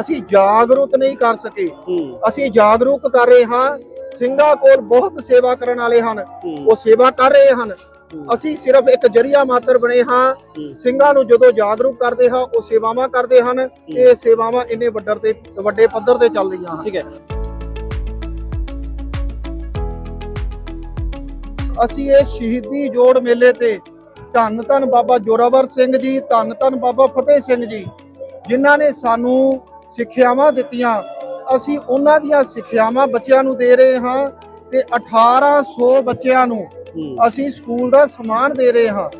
ਅਸੀਂ ਜਾਗਰੂਕ ਨਹੀਂ ਕਰ ਸਕੇ। ਅਸੀਂ ਜਾਗਰੂਕ ਕਰ ਰਹੇ ਹਾਂ ਸਿੰਘਾਂ ਕੋਲ ਬਹੁਤ ਸੇਵਾ ਕਰਨ ਵਾਲੇ ਹਨ। ਉਹ ਸੇਵਾ ਕਰ ਰਹੇ ਹਨ। ਅਸੀਂ ਸਿਰਫ ਇੱਕ ਜਰੀਆ ਮਾਤਰ ਬਣੇ ਹਾਂ। ਸਿੰਘਾਂ ਨੂੰ ਜਦੋਂ ਜਾਗਰੂਕ ਕਰਦੇ ਹਾਂ ਉਹ ਸੇਵਾਵਾਂ ਕਰਦੇ ਹਨ। ਇਹ ਸੇਵਾਵਾਂ ਇੰਨੇ ਵੱਡਰ ਤੇ ਵੱਡੇ ਪੱਧਰ ਤੇ ਚੱਲ ਰਹੀਆਂ ਹਨ। ਠੀਕ ਹੈ। ਅਸੀਂ ਇਹ ਸ਼ਹੀਦੀ ਜੋੜ ਮੇਲੇ ਤੇ ਧੰਨ ਧੰਨ ਬਾਬਾ ਜੋਰਾਵਰ ਸਿੰਘ ਜੀ ਧੰਨ ਧੰਨ ਬਾਬਾ ਫਤਿਹ ਸਿੰਘ ਜੀ ਜਿਨ੍ਹਾਂ ਨੇ ਸਾਨੂੰ ਸਿੱਖਿਆਵਾਂ ਦਿੱਤੀਆਂ। ਅਸੀਂ ਉਹਨਾਂ ਦੀਆਂ ਸਿੱਖਿਆਵਾਂ ਬੱਚਿਆਂ ਨੂੰ ਦੇ ਰਹੇ ਹਾਂ ਤੇ 1800 ਬੱਚਿਆਂ ਨੂੰ ਅਸੀਂ ਸਕੂਲ ਦਾ ਸਮਾਨ ਦੇ ਰਹੇ ਹਾਂ।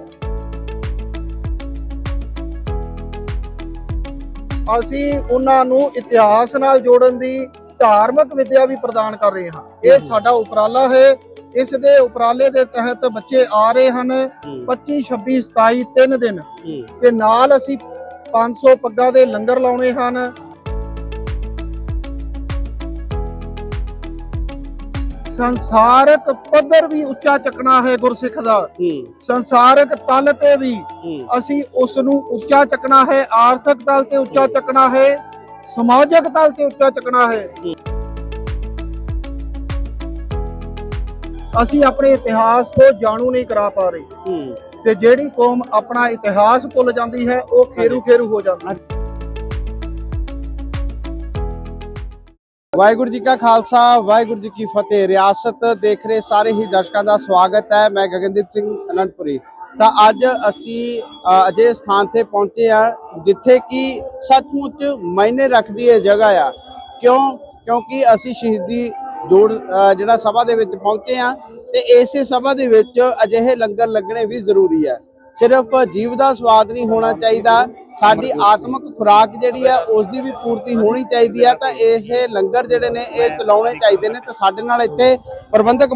ਅਸੀਂ ਉਹਨਾਂ ਨੂੰ ਇਤਿਹਾਸ ਨਾਲ ਜੋੜਨ ਦੀ ਧਾਰਮਿਕ ਵਿਦਿਆ ਵੀ ਪ੍ਰਦਾਨ ਕਰ ਰਹੇ ਹਾਂ। ਇਹ। ਸਾਡਾ ਉਪਰਾਲਾ ਹੈ। ਇਸ ਦੇ ਉਪਰਾਲੇ ਦੇ ਤਹਿਤ ਬੱਚੇ ਆ ਰਹੇ ਹਨ ਹੂੰ। 25 26 27 ਤਿੰਨ ਦਿਨ। ਤੇ ਨਾਲ ਅਸੀਂ 500 ਪੱਗਾਂ ਦੇ ਲੰਗਰ ਲਾਉਣੇ ਹਨ। ਸੰਸਾਰਕ ਪੱਧਰ ਵੀ ਉੱਚਾ ਚੱਕਣਾ ਹੈ ਗੁਰਸਿੱਖ ਦਾ। ਸੰਸਾਰਕ ਤਲ ਤੇ ਵੀ ਅਸੀਂ ਉਸ ਨੂੰ ਉੱਚਾ ਚੱਕਣਾ ਹੈ ਆਰਥਿਕ ਤਲ ਤੇ ਉੱਚਾ ਚੱਕਣਾ ਹੈ ਸਮਾਜਿਕ ਤਲ ਤੇ ਉੱਚਾ ਚੱਕਣਾ ਹੈ। ਅਸੀਂ ਆਪਣੇ ਇਤਿਹਾਸ ਤੋਂ ਜਾਣੂ ਨਹੀਂ ਕਰਾ ਪਾ ਰਹੇ। ਤੇ ਜਿਹੜੀ ਕੌਮ ਆਪਣਾ ਇਤਿਹਾਸ ਭੁੱਲ ਜਾਂਦੀ ਹੈ ਉਹ ਖੇਰੂ ਖੇਰੂ ਹੋ ਜਾਂਦੀ ਹੈ। ਵਾਹਿਗੁਰੂ ਜੀ ਕਾ ਖਾਲਸਾ ਵਾਹਿਗੁਰੂ ਜੀ ਕੀ ਫਤਿਹ। ਰਿਆਸਤ ਦੇਖ ਰਹੇ ਸਾਰੇ ਹੀ ਦਰਸ਼ਕਾਂ ਦਾ ਸਵਾਗਤ ਹੈ। ਮੈਂ ਗਗਨਦੀਪ ਸਿੰਘ ਅਨੰਦਪੁਰੀ। ਤਾਂ ਅੱਜ ਅਸੀਂ ਅ, ਅਜੇ ਸਥਾਨ ਤੇ ਪਹੁੰਚੇ ਆ ਜਿੱਥੇ ਕਿ ਸੱਚਮੁੱਚ ਮਾਇਨੇ ਰੱਖਦੀ ਇਹ ਜਗ੍ਹਾ ਆ। ਕਿਉਂ? ਕਿਉਂਕਿ ਅਸੀਂ ਸ਼ਹੀਦੀ ਜੋੜ ਜਿਹੜਾ ਸਭਾ ਦੇ ਵਿੱਚ ਪਹੁੰਚੇ ਆ ਤੇ ਇਸੇ ਸਭਾ ਦੇ ਵਿੱਚ ਅਜਿਹੇ ਲੰਗਰ ਲੱਗਣੇ ਵੀ ਜ਼ਰੂਰੀ ਹੈ। ਸਿਰਫ ਜੀਵ ਦਾ ਸਵਾਦ ਨਹੀਂ ਹੋਣਾ ਚਾਹੀਦਾ। ਸਾਡੀ ਆਤਮਿਕ ਖੁਰਾਕ ਜਿਹੜੀ ਆ ਉਸ ਦੀ ਵੀ ਪੂਰਤੀ ਹੋਣੀ ਚਾਹੀਦੀ ਆ, ਤਾਂ ਇਹ ਲੰਗਰ ਜਿਹੜੇ ਨੇ, ਇਹ ਚਲਾਉਣੇ ਚਾਹੀਦੇ ਨੇ, ਤੇ ਸਾਡੇ ਨਾਲ ਇੱਥੇ ਪ੍ਰਬੰਧਕ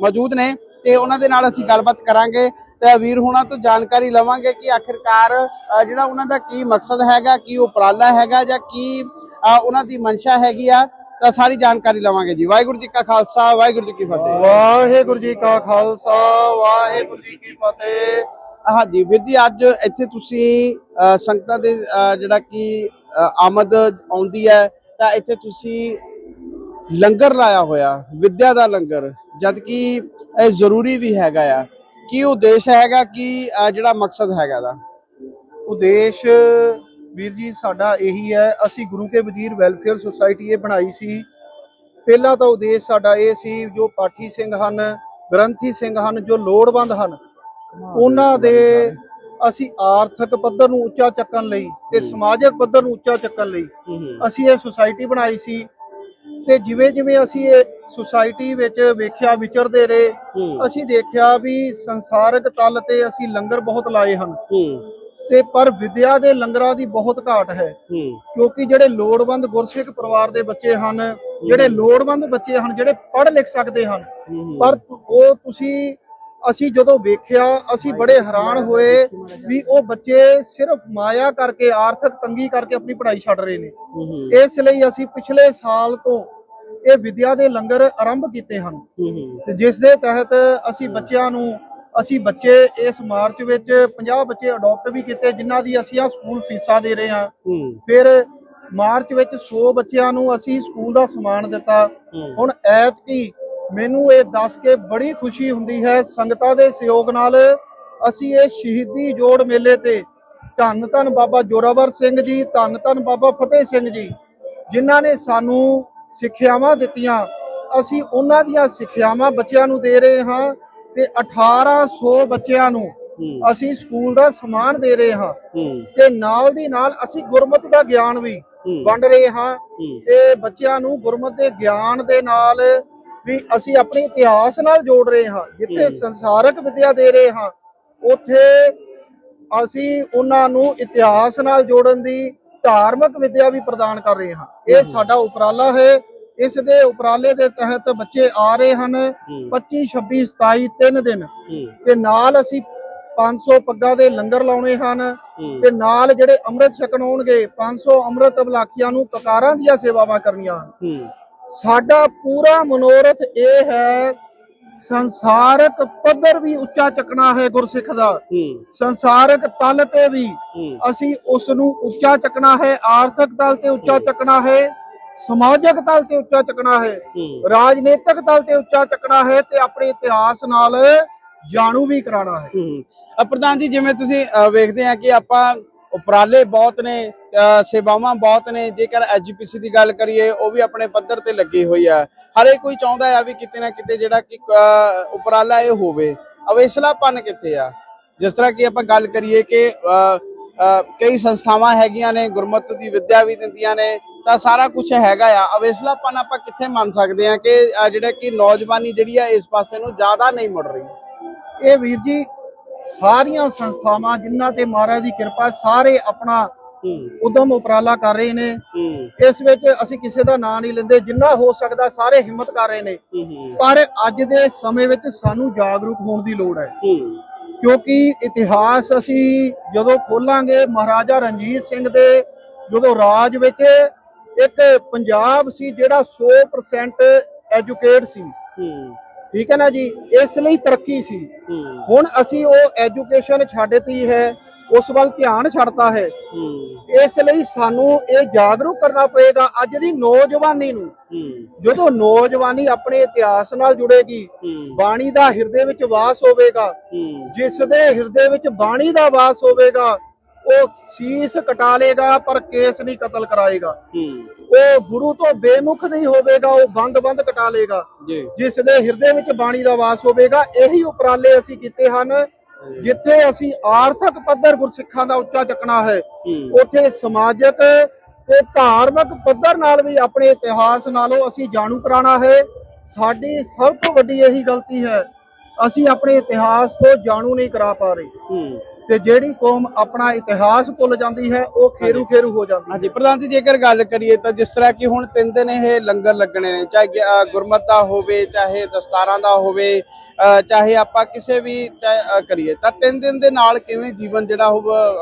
ਮੌਜੂਦ ਨੇ, ਤੇ ਉਹਨਾਂ ਦੇ ਨਾਲ ਅਸੀਂ ਗੱਲਬਾਤ ਕਰਾਂਗੇ। ਤੇ ਵੀਰ ਹੋਣਾ ਤੋਂ ਜਾਣਕਾਰੀ ਲਵਾਂਗੇ ਕਿ ਆਖਿਰਕਾਰ ਜਿਹੜਾ ਉਹਨਾਂ ਦਾ ਕੀ ਮਕਸਦ ਹੈਗਾ, ਕੀ ਉਪਰਾਲਾ ਹੈਗਾ, ਜਾਂ ਕੀ ਉਹਨਾਂ ਦੀ ਮਨਸ਼ਾ ਹੈਗੀ ਆ, ਤਾਂ ਸਾਰੀ ਜਾਣਕਾਰੀ ਲਵਾਂਗੇ ਜੀ। ਵਾਹਿਗੁਰੂ ਜੀ ਕਾ ਖਾਲਸਾ, ਵਾਹਿਗੁਰੂ ਜੀ ਕੀ ਫਤਿਹ। ਵਾਹਿਗੁਰੂ ਜੀ ਕਾ ਖਾਲਸਾ, ਵਾਹਿਗੁਰੂ ਜੀ ਕੀ ਫਤਿਹ। ਹਾਂਜੀ, ਵੀਰ ਜੀ, ਅੱਜ ਇੱਥੇ ਤੁਸੀਂ ਸੰਗਤਾਂ ਦੇ ਜਿਹੜਾ ਕਿ ਆਮਦ ਆਉਂਦੀ ਹੈ, ਤਾਂ ਇੱਥੇ ਤੁਸੀਂ ਲੰਗਰ ਲਾਇਆ ਹੋਇਆ, ਵਿਦਿਆ ਦਾ ਲੰਗਰ, ਜਦ ਕਿ ਇਹ ਜ਼ਰੂਰੀ ਵੀ ਹੈਗਾ ਆ। ਕੀ ਉਦੇਸ਼ ਹੈਗਾ ਕੀ ਜਿਹੜਾ ਮਕਸਦ ਹੈਗਾ ਦਾ ਉਦੇਸ਼, ਵੀਰ ਜੀ, ਸਾਡਾ ਇਹੀ ਹੈ, ਅਸੀਂ ਗੁਰੂ ਕੇ ਵਜ਼ੀਰ ਵੈਲਫੇਅਰ ਸੁਸਾਇਟੀ ਇਹ ਬਣਾਈ ਸੀ। ਪਹਿਲਾ ਤਾਂ ਉਦੇਸ਼ ਸਾਡਾ ਇਹ ਸੀ, ਜੋ ਪਾਠੀ ਸਿੰਘ ਹਨ, ਗ੍ਰੰਥੀ ਸਿੰਘ ਹਨ, ਜੋ ਲੋੜਵੰਦ ਹਨ ਉਹਨਾਂ ਦੇ ਅਸੀਂ ਆਰਥਿਕ ਪੱਧਰ ਨੂੰ ਉੱਚਾ ਚੱਕਣ ਲਈ ਤੇ। ਸਮਾਜਿਕ ਪੱਧਰ ਨੂੰ ਉੱਚਾ ਚੱਕਣ ਲਈ ਅਸੀਂ ਇਹ ਸੁਸਾਇਟੀ ਬਣਾਈ ਸੀ ਤੇ ਜਿਵੇਂ ਜਿਵੇਂ ਅਸੀਂ ਇਹ ਸੁਸਾਇਟੀ ਵਿੱਚ ਵੇਖਿਆ ਵਿਚਰਦੇ ਰਹੇ ਅਸੀਂ ਦੇਖਿਆ ਵੀ ਸੰਸਾਰਿਕ ਤਲ ਤੇ ਅਸੀਂ ਲੰਗਰ ਬਹੁਤ ਲਾਏ ਹਨ। ਤੇ ਪਰ ਵਿਦਿਆ ਦੇ ਲੰਗਰਾਂ ਦੀ ਬਹੁਤ ਘਾਟ ਹੈ। ਕਿਉਂਕਿ ਜਿਹੜੇ ਲੋੜਵੰਦ ਗੁਰਸਿੱਖ ਪਰਿਵਾਰ ਦੇ ਬੱਚੇ ਹਨ ਜਿਹੜੇ ਲੋੜਵੰਦ ਬੱਚੇ ਹਨ ਜਿਹੜੇ ਪੜ੍ਹ ਲਿਖ ਸਕਦੇ ਹਨ ਪਰ ਉਹ ਤੁਸੀਂ ਅਸੀਂ ਜਦੋਂ ਵੇਖਿਆ ਅਸੀਂ ਬੜੇ ਹੈਰਾਨ ਹੋਏ ਵੀ ਉਹ ਬੱਚੇ ਸਿਰਫ ਮਾਇਆ ਕਰਕੇ ਆਰਥਿਕ ਤੰਗੀ ਕਰਕੇ ਆਪਣੀ ਪੜ੍ਹਾਈ ਛੱਡ ਰਹੇ ਨੇ। ਇਸ ਲਈ ਅਸੀਂ ਪਿਛਲੇ ਸਾਲ ਤੋਂ ਇਹ ਵਿਦਿਆ ਦੇ ਲੰਗਰ ਆਰੰਭ ਕੀਤੇ ਹਨ। ਤੇ ਜਿਸ ਦੇ ਤਹਿਤ ਅਸੀਂ ਬੱਚਿਆਂ ਨੂੰ ਅਸੀਂ ਬੱਚੇ ਇਸ ਮਾਰਚ ਵਿੱਚ 50 ਬੱਚੇ ਅਡਾਪਟ ਵੀ ਕੀਤੇ ਜਿਨ੍ਹਾਂ ਦੀ ਅਸੀਂ ਆ ਸਕੂਲ ਫੀਸਾਂ ਦੇ ਰਹੇ ਹਾਂ। ਫਿਰ ਮਾਰਚ ਵਿੱਚ 100 ਬੱਚਿਆਂ ਨੂੰ ਅਸੀਂ ਸਕੂਲ ਦਾ ਸਮਾਨ ਦਿੱਤਾ। ਹੁਣ ਐਤਕੀ ਮੈਨੂੰ ਇਹ ਦੱਸ ਕੇ ਬੜੀ ਖੁਸ਼ੀ ਹੁੰਦੀ ਹੈ। ਸੰਗਤਾਂ ਦੇ ਸਹਿਯੋਗ ਨਾਲ ਅਸੀਂ ਇਹ ਸ਼ਹੀਦੀ ਜੋੜ ਮੇਲੇ ਤੇ ਧੰਨ ਧੰਨ ਬਾਬਾ ਜੋਰਾਵਰ ਸਿੰਘ ਜੀ ਧੰਨ ਧੰਨ ਬਾਬਾ ਫਤਿਹ ਸਿੰਘ ਜੀ ਜਿਨ੍ਹਾਂ ਨੇ ਸਾਨੂੰ ਸਿੱਖਿਆਵਾਂ ਦਿੱਤੀਆਂ। ਅਸੀਂ ਉਹਨਾਂ ਦੀਆਂ ਸਿੱਖਿਆਵਾਂ ਬੱਚਿਆਂ ਨੂੰ ਦੇ ਰਹੇ ਹਾਂ ਤੇ 1800 ਬੱਚਿਆਂ ਨੂੰ ਅਸੀਂ ਸਕੂਲ ਦਾ ਸਮਾਨ ਦੇ ਰਹੇ ਹਾਂ। ਤੇ ਨਾਲ ਦੀ ਨਾਲ ਅਸੀਂ ਗੁਰਮਤਿ ਦਾ ਗਿਆਨ ਵੀ ਵੰਡ ਰਹੇ ਹੂੰ। ਤੇ ਬੱਚਿਆਂ ਨੂੰ ਗੁਰਮਤਿ ਦੇ ਗਿਆਨ ਦੇ ਨਾਲ ਵੀ ਅਸੀਂ ਆਪਣੇ ਇਤਿਹਾਸ ਨਾਲ ਜੋੜ ਰਹੇ ਹਾਂ ਜਿੱਥੇ। ਸੰਸਾਰਕ ਵਿਦਿਆ ਦੇ ਰਹੇ ਹਾਂ ਉੱਥੇ ਅਸੀਂ ਉਹਨਾਂ ਨੂੰ ਇਤਿਹਾਸ ਨਾਲ ਜੋੜਨ ਦੀ ਧਾਰਮਿਕ ਵਿਦਿਆ ਵੀ ਪ੍ਰਦਾਨ ਕਰ ਰਹੇ ਹਾਂ। ਇਹ। ਸਾਡਾ ਉਪਰਾਲਾ ਹੈ। ਇਸ ਦੇ ਉਪਰਾਲੇ ਦੇ ਤਹਿਤ ਬੱਚੇ ਆ ਰਹੇ ਹਨ। ਹੂੰ। 25 26 27 ਤਿੰਨ ਦਿਨ। ਤੇ ਨਾਲ ਅਸੀਂ 500 ਪੱਗਾਂ ਦੇ ਲੰਗਰ ਲਾਉਣੇ ਹਨ। ਤੇ ਨਾਲ ਜਿਹੜੇ ਅੰਮ੍ਰਿਤ ਛਕਣ ਆਉਣਗੇ 500 ਅੰਮ੍ਰਿਤ ਅਬਲਾਕੀਆਂ ਨੂੰ ਕਕਾਰਾਂ ਦੀਆਂ ਸੇਵਾਵਾਂ ਕਰਨੀਆਂ ਹਨ। ਸਾਡਾ ਪੂਰਾ ਮਨੋਰਥ ਇਹ ਹੈ ਸੰਸਾਰਕ ਪੱਧਰ ਵੀ ਉੱਚਾ ਚੱਕਣਾ ਹੈ ਗੁਰਸਿੱਖ ਦਾ। ਸੰਸਾਰਕ ਤਲ ਤੇ ਵੀ ਅਸੀਂ ਉਸ ਨੂੰ ਉੱਚਾ ਚੱਕਣਾ ਹੈ ਆਰਥਿਕ ਤਲ ਤੇ ਉੱਚਾ ਚੱਕਣਾ ਹੈ ਸਮਾਜਿਕ ਤਲ ਤੇ ਉੱਚਾ ਚੱਕਣਾ ਹੈ ਰਾਜਨੀਤਿਕ ਤਲ ਤੇ ਉੱਚਾ ਚੱਕਣਾ ਹੈ ਤੇ ਆਪਣੇ ਇਤਿਹਾਸ ਨਾਲ ਜਾਣੂ ਵੀ ਕਰਾਉਣਾ ਹੈ। ਪ੍ਰਧਾਨ ਜੀ ਜਿਵੇਂ ਤੁਸੀਂ ਵੇਖਦੇ ਆ ਕਿ ਆਪਾਂ ਉਪਰਾਲੇ ਬਹੁਤ ਨੇ ਸੇਵਾਵਾਂ ਬਹੁਤ ਨੇ, ਜੇਕਰ ਐਜੂਪੀਸੀ ਦੀ ਗੱਲ ਕਰੀਏ, ਉਹ ਵੀ ਆਪਣੇ ਪੱਧਰ ਤੇ ਲੱਗੀ ਹੋਈ ਆ ਹਰੇ ਕੋਈ ਚਾਹੁੰਦਾ ਆ ਵੀ ਕਿਤੇ ਨਾ ਕਿਤੇ ਜਿਹੜਾ ਕਿ ਉਪਰਾਲਾ ਇਹ ਹੋਵੇ। ਅਵੇਸਲਾਪਨ ਕਿੱਥੇ ਆ? ਜਿਸ ਤਰ੍ਹਾਂ ਕਿ ਆਪਾਂ ਗੱਲ ਕਰੀਏ ਕਿ ਕਈ ਸੰਸਥਾਵਾਂ ਹੈਗੀਆਂ ਨੇ, ਗੁਰਮਤ ਦੀ ਵਿੱਦਿਆ ਵੀ ਦਿੰਦੀਆਂ ਨੇ, ਤਾਂ ਸਾਰਾ ਕੁਝ ਹੈਗਾ ਆ। ਅਵੇਸਲਾਪਨ ਆਪਾਂ ਕਿੱਥੇ ਮੰਨ ਸਕਦੇ ਆ ਕਿ ਜਿਹੜਾ ਕਿ ਨੌਜਵਾਨੀ ਜਿਹੜੀ ਆ, ਇਸ ਪਾਸੇ ਨੂੰ ਜ਼ਿਆਦਾ ਨਹੀਂ ਮੁੜ ਰਹੀ? ਇਹ ਵੀਰ ਜੀ, ਸਾਰੀਆਂ ਸੰਸਥਾਵਾਂ ਜਿਨ੍ਹਾਂ ਤੇ ਮਹਾਰਾਜ ਦੀ ਕਿਰਪਾ, ਸਾਰੇ ਆਪਣਾ ਉਦਮ ਉਪਰਾਲਾ ਕਰ ਰਹੇ ਨੇ। ਇਸ ਵਿੱਚ ਅਸੀਂ ਕਿਸੇ ਦਾ ਨਾਂ ਨਹੀਂ ਲੈਂਦੇ। ਜਿੰਨਾ ਹੋ ਸਕਦਾ ਸਾਰੇ ਹਿੰਮਤ ਕਰ ਰਹੇ ਨੇ। ਪਰ ਅੱਜ ਦੇ ਸਮੇਂ ਵਿੱਚ ਸਾਨੂੰ ਜਾਗਰੂਕ ਹੋਣ ਦੀ ਲੋੜ ਹੈ। ਕਿਉਂਕਿ ਇਤਿਹਾਸ ਅਸੀਂ ਜਦੋਂ ਖੋਲਾਂਗੇ ਮਹਾਰਾਜਾ ਰਣਜੀਤ ਸਿੰਘ ਦੇ ਜਦੋਂ ਰਾਜ ਵਿੱਚ ਇੱਕ ਪੰਜਾਬ ਸੀ ਜਿਹੜਾ 100% ਐਜੂਕੇਟ ਸੀ। ਠੀਕ ਹੈ ਨਾ ਜੀ? ਇਸ ਲਈ ਤਰੱਕੀ ਸੀ। ਹੁਣ ਅਸੀਂ ਉਹ ਐਜੂਕੇਸ਼ਨ ਛੱਡਤੀ ਹੈ। ਉਸ ਵੱਲ ਧਿਆਨ ਛੱਡਤਾ ਹੈ। ਇਸ ਲਈ ਸਾਨੂੰ ਇਹ ਜਾਗਰੂਕ ਕਰਨਾ ਪਏਗਾ ਅੱਜ ਦੀ ਨੌਜਵਾਨੀ ਨੂੰ। ਜਦੋਂ ਨੌਜਵਾਨੀ ਆਪਣੇ ਇਤਿਹਾਸ ਨਾਲ ਜੁੜੇਗੀ ਬਾਣੀ ਦਾ ਹਿਰਦੇ ਵਿੱਚ ਵਾਸ ਹੋਵੇਗਾ ਜਿਸ ਦੇ ਹਿਰਦੇ ਵਿੱਚ ਬਾਣੀ ਦਾ ਵਾਸ ਹੋਵੇਗਾ ਉਹ ਸੀਸ ਕਟਾ ਲੇਗਾ ਪਰ ਕੇਸ ਨਹੀਂ ਕਤਲ ਕਰਾਏਗਾ। ਉਹ ਗੁਰੂ ਤੋਂ ਬੇਮੁਖ ਨਹੀਂ ਹੋਵੇਗਾ ਉਹ ਬੰਦ ਬੰਦ ਕਟਾ ਲੇਗਾ ਜਿਸ ਦੇ ਹਿਰਦੇ ਵਿੱਚ ਬਾਣੀ ਦਾ ਵਾਸ ਹੋਵੇਗਾ ਇਹੀ ਉਪਰਾਲੇ ਅਸੀਂ ਕੀਤੇ ਹਨ। ਜਿੱਥੇ ਅਸੀਂ ਆਰਥਿਕ ਪੱਧਰ ਗੁਰਸਿੱਖਾਂ ਦਾ ਉੱਚਾ ਚੱਕਣਾ ਹੈ ਉਥੇ ਸਮਾਜਿਕ ਤੇ ਧਾਰਮਿਕ ਪੱਧਰ ਨਾਲ ਵੀ ਆਪਣੇ ਇਤਿਹਾਸ ਨਾਲੋਂ ਅਸੀਂ ਜਾਣੂ ਕਰਾਉਣਾ ਹੈ। ਸਾਡੀ ਸਭ ਤੋਂ ਵੱਡੀ ਇਹੀ ਗਲਤੀ ਹੈ ਅਸੀਂ ਆਪਣੇ ਇਤਿਹਾਸ ਤੋਂ ਜਾਣੂ ਨਹੀਂ ਕਰਾ ਪਾ ਰਹੇ। ਤੇ ਜਿਹੜੀ ਕੌਮ ਆਪਣਾ ਇਤਿਹਾਸ ਭੁੱਲ ਜਾਂਦੀ ਹੈ ਉਹ ਖੇਰੂ ਖੇਰੂ ਹੋ ਜਾਂਦੀ ਹੈ। ਹਾਂਜੀ ਪ੍ਰਧਾਨ ਜੀ ਜੇਕਰ ਗੱਲ ਕਰੀਏ ਤਾਂ ਜਿਸ ਤਰ੍ਹਾਂ ਕਿ ਹੁਣ ਤਿੰਨ ਦਿਨ ਇਹ ਲੰਗਰ ਲੱਗਣੇ ਨੇ ਚਾਹੇ ਗੁਰਮਤ ਦਾ ਹੋਵੇ ਚਾਹੇ ਦਸਤਾਰਾਂ ਦਾ ਹੋਵੇ ਚਾਹੇ ਆਪਾਂ ਕਿਸੇ ਵੀ ਕਰੀਏ ਤਾਂ ਤਿੰਨ ਦਿਨ ਦੇ ਨਾਲ ਕਿਵੇਂ ਜੀਵਨ ਜਿਹੜਾ ਹੋ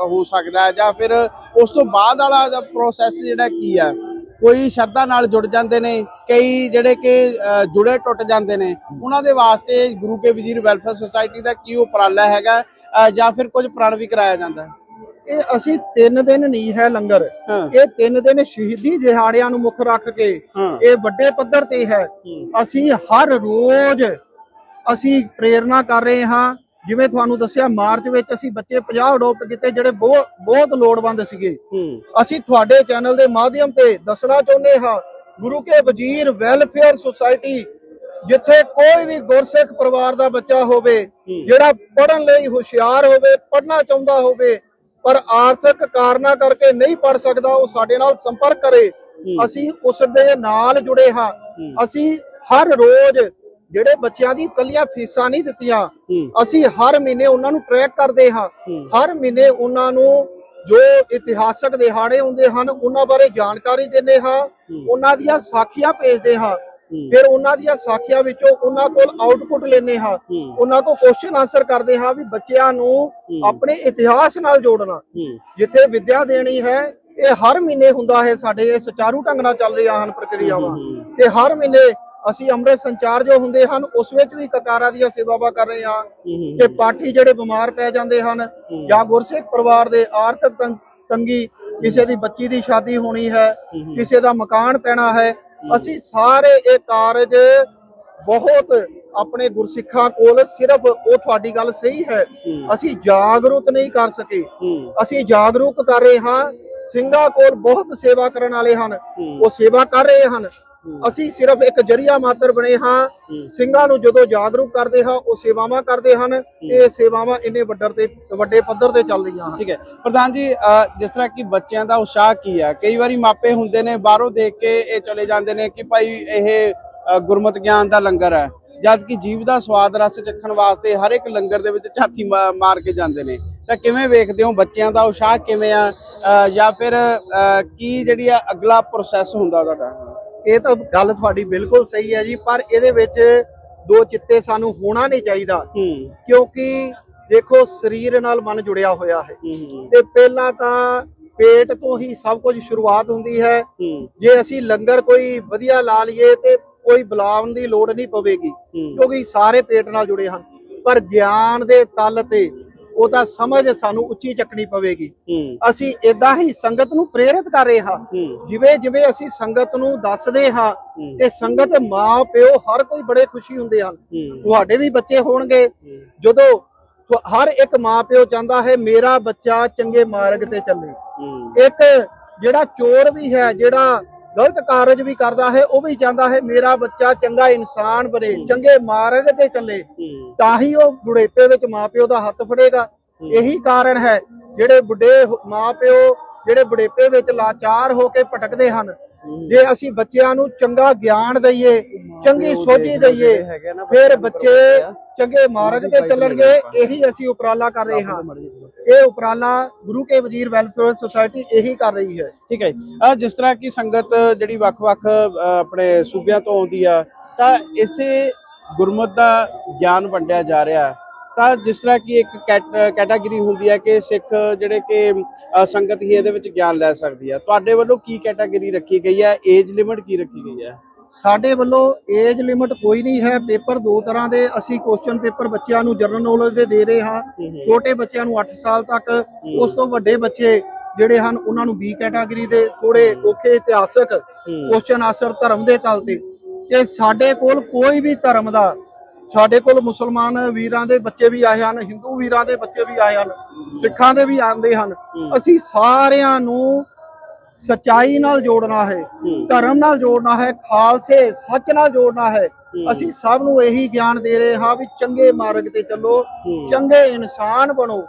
ਹੋ ਸਕਦਾ ਹੈ? ਜਾਂ ਫਿਰ ਉਸ ਤੋਂ ਬਾਅਦ ਵਾਲਾ ਪ੍ਰੋਸੈਸ ਜਿਹੜਾ ਕੀ ਆ ਕੋਈ ਸ਼ਰਧਾ ਨਾਲ ਜੁੜ ਜਾਂਦੇ ਨੇ ਕਈ ਜਿਹੜੇ ਕਿ ਜੁੜੇ ਟੁੱਟ ਜਾਂਦੇ ਨੇ। ਉਹਨਾਂ ਦੇ ਵਾਸਤੇ ਗੁਰੂ ਕੇ ਵਜ਼ੀਰ ਵੈਲਫੇਅਰ ਸੁਸਾਇਟੀ ਦਾ ਕੀ ਉਪਰਾਲਾ ਹੈਗਾ ਜਾਂ ਫਿਰ ਕੁਝ ਪ੍ਰਣ ਵੀ ਕਰਾਇਆ ਜਾਂਦਾ? ਇਹ ਅਸੀਂ ਤਿੰਨ ਦਿਨ ਨਹੀਂ ਹੈ ਲੰਗਰ। ਇਹ ਤਿੰਨ ਦਿਨ ਸ਼ਹੀਦੀ ਦਿਹਾੜਿਆਂ ਨੂੰ ਮੁੱਖ ਰੱਖ ਕੇ ਇਹ ਵੱਡੇ ਪੱਧਰ ਤੇ ਹੂੰ, ਅਸੀਂ ਹਰ ਰੋਜ਼ ਅਸੀਂ ਪ੍ਰੇਰਣਾ ਕਰ ਰਹੇ ਹਾਂ ਜਿਵੇਂ ਤੁਹਾਨੂੰ ਦੱਸਿਆ ਮਾਰਚ ਵਿੱਚ ਅਸੀਂ ਬੱਚੇ 50 ਅਡਾਪਟ ਕੀਤੇ ਜਿਹੜੇ ਬਹੁਤ ਬਹੁਤ ਲੋੜਵੰਦ ਸੀਗੇ। ਅਸੀਂ ਤੁਹਾਡੇ ਚੈਨਲ ਦੇ ਮਾਧਿਅਮ ਤੇ ਦੱਸਣਾ ਚਾਹੁੰਦੇ ਹਾਂ ਗੁਰੂ ਕੇ ਵਜ਼ੀਰ ਵੈਲਫੇਅਰ ਸੁਸਾਇਟੀ ਜਿੱਥੇ ਕੋਈ ਵੀ ਗੁਰਸਿੱਖ ਪਰਿਵਾਰ ਦਾ ਬੱਚਾ ਹੋਵੇ ਜਿਹੜਾ ਪੜਨ ਲਈ ਹੁਸ਼ਿਆਰ ਹੋਵੇ ਪੜਨਾ ਚਾਹੁੰਦਾ ਹੋਵੇ ਪਰ ਆਰਥਿਕ ਕਾਰਨਾਂ ਕਰਕੇ ਨਹੀਂ ਪੜ ਸਕਦਾ ਉਹ ਸਾਡੇ ਨਾਲ ਸੰਪਰਕ ਕਰੇ। ਅਸੀਂ ਉਸ ਦੇ ਨਾਲ ਜੁੜੇ ਹੂੰ। ਅਸੀਂ ਹਰ ਰੋਜ਼ ਜਿਹੜੇ ਬੱਚਿਆਂ ਦੀ ਕੱਲੀਆਂ ਫੀਸਾਂ ਨਹੀਂ ਦਿੱਤੀਆਂ ਅਸੀਂ ਹਰ ਮਹੀਨੇ ਉਹਨਾਂ ਨੂੰ ਟਰੈਕ ਕਰਦੇ ਹਾਂ। ਹਰ ਮਹੀਨੇ ਉਹਨਾਂ ਨੂੰ ਜੋ ਇਤਿਹਾਸਕ ਦਿਹਾੜੇ ਹੁੰਦੇ ਹਨ ਉਹਨਾਂ ਬਾਰੇ ਜਾਣਕਾਰੀ ਦਿੰਦੇ ਹਾਂ। ਉਹਨਾਂ ਦੀਆਂ ਸਾਖੀਆਂ ਭੇਜਦੇ ਹਾਂ। ਫਿਰ ਉਹਨਾਂ ਦੀਆਂ ਸਾਖੀਆਂ ਵਿੱਚੋਂ ਉਹਨਾਂ ਕੋਲ ਆਊਟਪੁੱਟ ਲੈਂਦੇ ਹਾਂ। ਉਹਨਾਂ ਤੋਂ ਕੁਐਸਚਨ ਆਨਸਰ ਕਰਦੇ ਹਾਂ ਵੀ ਬੱਚਿਆਂ ਨੂੰ। ਆਪਣੇ ਇਤਿਹਾਸ ਨਾਲ ਜੋੜਨਾ। ਜਿੱਥੇ ਵਿੱਦਿਆ ਦੇਣੀ ਹੈ ਇਹ ਹਰ ਮਹੀਨੇ ਹੁੰਦਾ ਹੈ ਸਾਡੇ ਇਹ ਸੁਚਾਰੂ ਢੰਗ ਨਾਲ ਚੱਲ ਰਹੀਆਂ ਹਨ ਪ੍ਰਕਿਰਿਆਵਾਂ। ਤੇ ਹਰ ਮਹੀਨੇ ਅਸੀਂ ਅੰਮ੍ਰਿਤ ਸੰਚਾਰ ਜੋ ਹੁੰਦੇ ਹਨ ਉਸ ਵਿੱਚ ਵੀ ਕਕਾਰਾਂ ਦੀਆਂ ਸੇਵਾਵਾਂ ਕਰ ਰਹੇ ਹਾਂ ਕਿ ਪਾਠੀ ਜਿਹੜੇ ਬਿਮਾਰ ਪੈ ਜਾਂਦੇ ਹਨ ਜਾਂ ਗੁਰਸਿੱਖ ਪਰਿਵਾਰ ਦੇ ਆਰਥਿਕ ਤੰਗ- ਕਿਸੇ ਦੀ ਬੱਚੀ ਦੀ ਸ਼ਾਦੀ ਹੋਣੀ ਹੈ। ਕਿਸੇ ਦਾ ਮਕਾਨ ਪੈਣਾ ਹੈ ਅਸੀਂ ਸਾਰੇ ਇਹ ਕਾਰਜ ਬਹੁਤ ਆਪਣੇ ਗੁਰਸਿੱਖਾਂ ਕੋਲ ਸਿਰਫ ਉਹ ਤੁਹਾਡੀ ਗੱਲ ਸਹੀ ਹੈ। ਅਸੀਂ ਜਾਗਰੂਕ ਨਹੀਂ ਕਰ ਸਕੇ ਅਸੀਂ ਜਾਗਰੂਕ ਕਰ ਰਹੇ ਹਾਂ ਸਿੰਘਾਂ ਕੋਲ ਬਹੁਤ ਸੇਵਾ ਕਰਨ ਵਾਲੇ ਹਨ। ਉਹ ਸੇਵਾ ਕਰ ਰਹੇ ਹਨ। ਅਸੀਂ ਸਿਰਫ ਇੱਕ ਜਰੀਆ ਮਾਤਰ ਬਣੇ ਹਾਂ। ਸਿੰਘਾਂ ਨੂੰ ਜਦੋਂ ਜਾਗਰੂਕ ਕਰਦੇ ਹਾਂ ਉਹ ਸੇਵਾਵਾਂ ਕਰਦੇ ਹਨ। ਇਹ ਸੇਵਾਵਾਂ ਇੰਨੇ ਵੱਡਰ ਤੇ ਵੱਡੇ ਪੱਧਰ ਤੇ ਚੱਲ ਰਹੀਆਂ ਹਨ। ਠੀਕ ਹੈ। ਪ੍ਰਧਾਨ ਜੀ ਜਿਸ ਤਰ੍ਹਾਂ ਕਿ ਬੱਚਿਆਂ ਦਾ ਉਤਸ਼ਾਹ ਕੀ ਹੈ? ਕਈ ਵਾਰੀ ਮਾਪੇ ਹੁੰਦੇ ਨੇ ਬਾਹਰੋਂ ਦੇਖ ਕੇ ਇਹ ਚਲੇ ਜਾਂਦੇ ਨੇ ਕਿ ਭਾਈ ਇਹ ਗੁਰਮਤ ਗਿਆਨ ਦਾ ਲੰਗਰ ਹੈ। ਜਦ ਕਿ ਜੀਵ ਦਾ ਸਵਾਦ ਰਸ ਚੱਖਣ ਵਾਸਤੇ ਹਰ ਇੱਕ ਲੰਗਰ ਦੇ ਵਿੱਚ ਝਾਤੀ ਮਾਰ ਕੇ ਜਾਂਦੇ ਨੇ। ਤਾਂ ਕਿਵੇਂ ਵੇਖਦੇ ਹੋ ਬੱਚਿਆਂ ਦਾ ਉਤਸ਼ਾਹ ਕਿਵੇਂ ਆ? ਜਾਂ ਫਿਰ ਕੀ ਜਿਹੜੀ ਆ ਅਗਲਾ ਪ੍ਰੋਸੈਸ ਹੁੰਦਾ ਤੁਹਾਡਾ? ਇਹ ਤਾਂ ਗੱਲ ਤੁਹਾਡੀ ਬਿਲਕੁਲ ਸਹੀ ਹੈ ਜੀ ਪਰ ਇਹਦੇ ਵਿੱਚ ਦੋ ਚਿੱਤੇ ਸਾਨੂੰ ਹੋਣਾ ਨਹੀਂ ਚਾਹੀਦਾ। ਕਿਉਂਕਿ ਦੇਖੋ ਸਰੀਰ ਨਾਲ ਮਨ ਜੁੜਿਆ ਹੋਇਆ ਹੈ। ਤੇ ਪਹਿਲਾਂ ਤਾਂ ਪੇਟ ਤੋਂ ਹੀ ਸਭ ਕੁਝ ਸ਼ੁਰੂਆਤ ਹੁੰਦੀ ਹੈ। ਜੇ ਅਸੀਂ ਲੰਗਰ ਕੋਈ ਵਧੀਆ ਲਾ ਲਈਏ ਤੇ ਕੋਈ ਬੁਲਾਉਣ ਦੀ ਲੋੜ ਨਹੀਂ ਪਵੇਗੀ। ਕਿਉਂਕਿ ਸਾਰੇ ਪੇਟ ਨਾਲ ਜੁੜੇ ਹਨ। ਪਰ ਗਿਆਨ ਦੇ ਤਲ ਤੇ ਉਹਦਾ ਸਮਝ ਸਾਨੂੰ ਉੱਚੀ ਚੱਕਣੀ ਪਵੇਗੀ। ਅਸੀਂ ਇਦਾਂ ਹੀ ਸੰਗਤ ਨੂੰ ਪ੍ਰੇਰਿਤ ਕਰ ਰਹੇ ਹਾਂ। ਜਿਵੇਂ ਜਿਵੇਂ ਅਸੀਂ ਸੰਗਤ ਨੂੰ ਦੱਸਦੇ ਹਾਂ ਤੇ ਸੰਗਤ ਮਾਂ ਪਿਓ ਹਰ ਕੋਈ ਬੜੇ ਖੁਸ਼ੀ ਹੁੰਦੇ ਹਨ। ਤੁਹਾਡੇ ਵੀ ਬੱਚੇ ਹੋਣਗੇ। ਜਦੋਂ ਹਰ ਇੱਕ ਮਾਂ ਪਿਓ ਚਾਹੁੰਦਾ ਹੈ ਮੇਰਾ ਬੱਚਾ ਚੰਗੇ ਮਾਰਗ ਤੇ ਚੱਲੇ। ਇੱਕ ਜਿਹੜਾ ਚੋਰ ਵੀ ਹੈ ਜਿਹੜਾ ਗਲਤ ਕਾਰਜ ਵੀ ਕਰਦਾ ਹੈ ਉਹ ਵੀ ਚਾਹੁੰਦਾ ਹੈ ਮੇਰਾ ਬੱਚਾ ਚੰਗਾ ਇਨਸਾਨ ਬਣੇ ਚੰਗੇ ਮਾਰਗ ਤੇ ਚੱਲੇ ਤਾਂ ਹੀ ਉਹ ਬੁਢੇਪੇ ਵਿੱਚ ਮਾਪਿਓ ਦਾ ਹੱਥ ਫੜੇਗਾ। ਇਹੀ ਕਾਰਨ ਹੈ ਜਿਹੜੇ ਬੁੱਢੇ ਮਾਪਿਓ ਜਿਹੜੇ ਬੁਢੇਪੇ ਵਿੱਚ ਲਾਚਾਰ ਹੋ ਕੇ ਭਟਕਦੇ ਹਨ ਜੇ ਅਸੀਂ ਬੱਚਿਆਂ ਨੂੰ ਚੰਗਾ ਗਿਆਨ ਦਈਏ ਚੰਗੀ ਸੋਝੀ ਦਈਏ ਫਿਰ ਬੱਚੇ ਚੰਗੇ ਮਾਰਗ ਤੇ ਚੱਲਣਗੇ ਇਹੀ ਅਸੀਂ ਉਪਰਾਲਾ ਕਰ ਰਹੇ ਹਾਂ। ਇਹ ਉਪਰਾਲਾ ਗੁਰੂ ਕੇ ਵਜ਼ੀਰ ਵੈਲਫੇਅਰ ਸੁਸਾਇਟੀ ਇਹੀ ਕਰ ਰਹੀ ਹੈ। ਠੀਕ ਹੈ ਜੀ। ਜਿਸ ਤਰ੍ਹਾਂ ਕਿ ਸੰਗਤ ਜਿਹੜੀ ਵੱਖ-ਵੱਖ ਆਪਣੇ ਸੂਬਿਆਂ ਤੋਂ ਆਉਂਦੀ ਆ, ਤਾਂ ਇੱਥੇ ਗੁਰਮਤ ਦਾ ਗਿਆਨ ਵੰਡਿਆ ਜਾ ਰਿਹਾ। ਤਾਂ ਜਿਸ ਤਰ੍ਹਾਂ ਕਿ ਇੱਕ ਕੈਟ- ਕੈਟਾਗਰੀ ਹੁੰਦੀ ਹੈ ਕਿ ਸਿੱਖ ਜਿਹੜੇ ਕਿ ਸੰਗਤ ਹੀ ਇਹਦੇ ਵਿੱਚ ਗਿਆਨ ਲੈ ਸਕਦੀ ਹੈ ਤੁਹਾਡੇ ਵੱਲੋਂ ਕੀ ਕੈਟਾਗਰੀ ਰੱਖੀ ਗਈ ਹੈ ਏਜ ਲਿਮਿਟ ਕੀ ਰੱਖੀ ਗਈ ਹੈ ਸਾਡੇ ਵੱਲੋਂ ਏਜ ਲਿਮਿਟ ਕੋਈ ਨਹੀਂ ਹੈ। ਪੇਪਰ ਦੋ ਤਰ੍ਹਾਂ ਦੇ ਅਸੀਂ ਕੁਐਸਚਨ ਪੇਪਰ ਬੱਚਿਆਂ ਨੂੰ ਜਨਰਲ ਨੌਲੇਜ ਦੇ ਦੇ ਰਹੇ ਹਾਂ। ਛੋਟੇ ਬੱਚਿਆਂ ਨੂੰ 8 ਸਾਲ ਤੱਕ ਉਸ ਤੋਂ ਵੱਡੇ ਬੱਚੇ ਜਿਹੜੇ ਹਨ ਉਹਨਾਂ ਨੂੰ ਬੀ ਕੈਟਾਗਰੀ ਦੇ ਥੋੜੇ ਔਖੇ ਇਤਿਹਾਸਕ ਕੁਐਸਚਨ ਆਸਰ ਧਰਮ ਦੇ ਤਲ ਤੇ। ਤੇ ਸਾਡੇ ਕੋਲ ਕੋਈ ਵੀ ਧਰਮ ਦਾ ਸਾਡੇ ਕੋਲ ਮੁਸਲਮਾਨ ਵੀਰਾਂ ਦੇ ਬੱਚੇ ਵੀ ਆਏ ਹਨ ਹਿੰਦੂ ਵੀਰਾਂ ਦੇ ਬੱਚੇ ਵੀ ਆਏ ਹਨ ਸਿੱਖਾਂ ਦੇ ਵੀ ਆਉਂਦੇ ਹਨ। ਅਸੀਂ ਸਾਰਿਆਂ ਨੂੰ ਸਚਾਈ ਨਾਲ ਜੋੜਨਾ ਹੈ ਧਰਮ ਨਾਲ ਜੋੜਨਾ ਹੈ ਖਾਲਸੇ ਸੱਚ ਨਾਲ ਜੋੜਨਾ ਹੈ। ਅਸੀਂ ਸਭ ਨੂੰ ਇਹੀ ਗਿਆਨ ਦੇ ਰਹੇ ਹਾਂ ਵੀ ਚੰਗੇ ਮਾਰਗ ਤੇ ਚੱਲੋ ਚੰਗੇ ਇਨਸਾਨ ਬਣੋ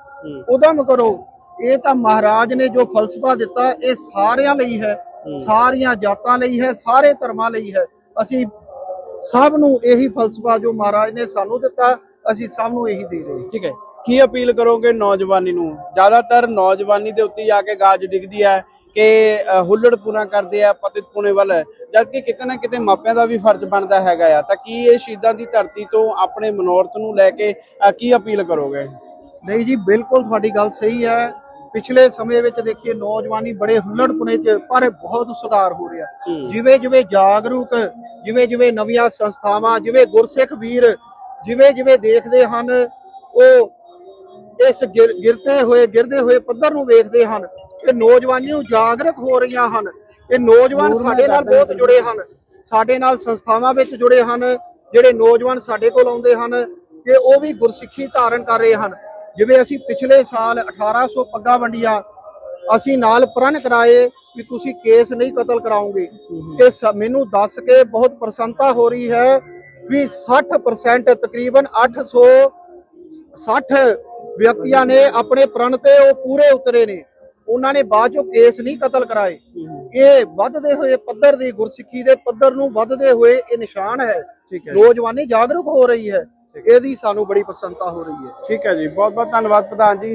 ਉਦਮ ਕਰੋ। ਇਹ ਤਾਂ ਮਹਾਰਾਜ ਨੇ ਜੋ ਫਲਸਫਾ ਦਿੱਤਾ ਇਹ ਸਾਰਿਆਂ ਲਈ ਹੈ ਸਾਰੀਆਂ ਜਾਤਾਂ ਲਈ ਹੈ ਸਾਰੇ ਧਰਮਾਂ ਲਈ ਹੈ। ਅਸੀਂ ਸਭ ਨੂੰ ਇਹੀ ਫਲਸਫਾ ਜੋ ਮਹਾਰਾਜ ਨੇ ਸਾਨੂੰ ਦਿੱਤਾ ਅਸੀਂ ਸਭ ਨੂੰ ਇਹੀ ਦੇ ਰਹੇ ਠੀਕ ਹੈ। ਕੀ ਅਪੀਲ ਕਰੋਗੇ ਨੌਜਵਾਨੀ ਨੂੰ? ਜ਼ਿਆਦਾਤਰ ਨੌਜਵਾਨੀ ਦੇ ਉੱਤੇ ਆ ਕੇ ਗਾਜ ਡਿੱਗਦੀ ਹੈ ਕਿ ਅ, ਹੁੱਲੜ ਪੂਰਾ ਕਰਦੇ ਆ ਪਤਿਤ ਪੁਣੇ ਵੱਲ ਜਦ ਕਿ ਕਿਤੇ ਨਾ ਕਿਤੇ ਮਾਪਿਆਂ ਦਾ ਵੀ ਫਰਜ਼ ਬਣਦਾ ਹੈਗਾ ਆ। ਤਾਂ ਕੀ ਇਹ ਸ਼ਹੀਦਾਂ ਦੀ ਧਰਤੀ ਤੋਂ ਆਪਣੇ ਮਨੋਰਥ ਨੂੰ ਲੈ ਕੇ ਕੀ ਅਪੀਲ ਕਰੋਗੇ? ਨਹੀਂ ਜੀ ਬਿਲਕੁਲ ਤੁਹਾਡੀ ਗੱਲ ਸਹੀ ਹੈ। ਪਿਛਲੇ ਸਮੇਂ ਵਿੱਚ ਦੇਖੀਏ ਨੌਜਵਾਨੀ ਬੜੇ ਹੁੱਲੜਪੁਣੇ ਚ ਪਰ ਬਹੁਤ ਸੁਧਾਰ ਹੋ ਰਿਹਾ। ਜਿਵੇਂ ਜਿਵੇਂ ਜਾਗਰੂਕ ਜਿਵੇਂ ਜਿਵੇਂ ਨਵੀਆਂ ਸੰਸਥਾਵਾਂ ਜਿਵੇਂ ਗੁਰਸਿੱਖ ਵੀਰ ਜਿਵੇਂ ਜਿਵੇਂ ਦੇਖਦੇ ਹਨ ਉਹ ਇਸ ਗਿਰ- ਗਿਰਦੇ ਹੋਏ ਗਿਰਦੇ ਹੋਏ ਪੱਧਰ ਨੂੰ ਵੇਖਦੇ ਹਨ ਕਿ ਨੌਜਵਾਨੀ ਨੂੰ ਜਾਗਰੂਕ ਹੋ ਰਹੀਆਂ ਹਨ। ਇਹ ਨੌਜਵਾਨ ਸਾਡੇ ਨਾਲ ਬਹੁਤ ਜੁੜੇ ਹਨ। ਸਾਡੇ ਨਾਲ ਸੰਸਥਾਵਾਂ ਵਿੱਚ ਜੁੜੇ ਹਨ ਜਿਹੜੇ ਨੌਜਵਾਨ ਸਾਡੇ ਕੋਲ ਆਉਂਦੇ ਹਨ ਕਿ ਉਹ ਵੀ ਗੁਰਸਿੱਖੀ ਧਾਰਨ ਕਰ ਰਹੇ ਹਨ। ਜਿਵੇਂ ਅਸੀਂ ਪਿਛਲੇ ਸਾਲ 1800 ਪੱਗਾਂ ਵੰਡੀਆਂ ਅਸੀਂ ਨਾਲ ਪ੍ਰਣ ਕਰਾਏ ਵੀ ਤੁਸੀਂ ਕੇਸ ਨਹੀਂ ਕਤਲ ਕਰਾਓਗੇ। ਤੇ ਸ- ਮੈਨੂੰ ਦੱਸ ਕੇ ਬਹੁਤ ਪ੍ਰਸੰਨਤਾ ਹੋ ਰਹੀ ਹੈ ਵੀ 60% ਤਕਰੀਬਨ 860 ਵਿਅਕਤੀਆਂ ਨੇ ਆਪਣੇ ਪ੍ਰਣ ਤੇ ਉਹ ਪੂਰੇ ਉਤਰੇ ਨੇ। ਉਹਨਾਂ ਨੇ ਬਾਅਦ ਚੋਂ ਕੇਸ ਨਹੀਂ ਕਤਲ ਕਰਾਏ। ਇਹ ਵੱਧਦੇ ਹੋਏ ਪੱਧਰ ਦੀ ਗੁਰਸਿੱਖੀ ਦੇ ਪੱਧਰ ਨੂੰ ਵੱਧਦੇ ਹੋਏ ਇਹ ਨਿਸ਼ਾਨ ਹੈ। ਠੀਕ ਹੈ ਨੌਜਵਾਨੀ ਜਾਗਰੂਕ ਹੋ ਰਹੀ ਹੈ। ਇਹਦੀ ਸਾਨੂੰ ਬੜੀ ਪ੍ਰਸੰਨਤਾ ਹੋ ਰਹੀ ਹੈ। ਠੀਕ ਹੈ ਜੀ। ਬਹੁਤ ਬਹੁਤ ਧੰਨਵਾਦ ਪ੍ਰਧਾਨ ਜੀ।